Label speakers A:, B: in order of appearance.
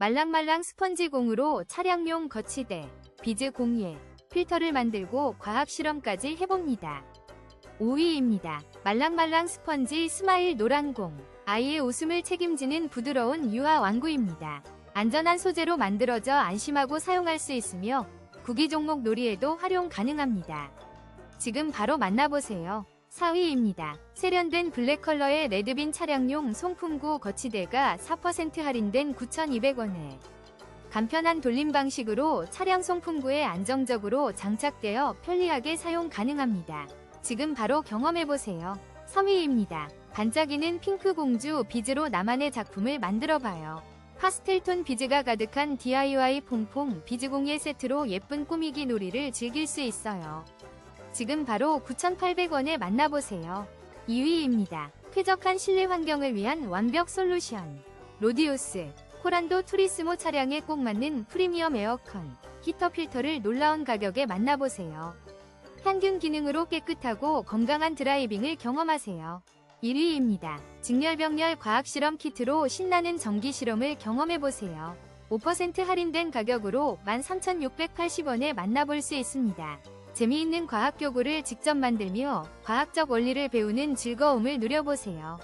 A: 말랑말랑 스펀지 공으로 차량용 거치대, 비즈 공예, 필터를 만들고 과학 실험까지 해봅니다. 5위입니다. 말랑말랑 스펀지 스마일 노란공. 아이의 웃음을 책임지는 부드러운 유아 완구입니다. 안전한 소재로 만들어져 안심하고 사용할 수 있으며 구기 종목 놀이에도 활용 가능합니다. 지금 바로 만나보세요. 4위입니다. 세련된 블랙 컬러의 레드빈 차량용 송풍구 거치대가 4% 할인된 9,200원에 간편한 돌림 방식으로 차량 송풍구에 안정적으로 장착되어 편리하게 사용 가능합니다. 지금 바로 경험해보세요. 3위입니다. 반짝이는 핑크 공주 비즈로 나만의 작품을 만들어봐요. 파스텔톤 비즈가 가득한 DIY 퐁퐁 비즈 공예 세트로 예쁜 꾸미기 놀이를 즐길 수 있어요. 지금 바로 9,800원에 만나보세요. 2위입니다. 쾌적한 실내 환경을 위한 완벽 솔루션. 로디오스, 코란도 투리스모 차량에 꼭 맞는 프리미엄 에어컨, 히터 필터를 놀라운 가격에 만나보세요. 향균 기능으로 깨끗하고 건강한 드라이빙을 경험하세요. 1위입니다. 직렬병렬 과학실험 키트로 신나는 전기 실험을 경험해보세요. 5% 할인된 가격으로 13,680원에 만나볼 수 있습니다. 재미있는 과학 교구를 직접 만들며 과학적 원리를 배우는 즐거움을 누려보세요.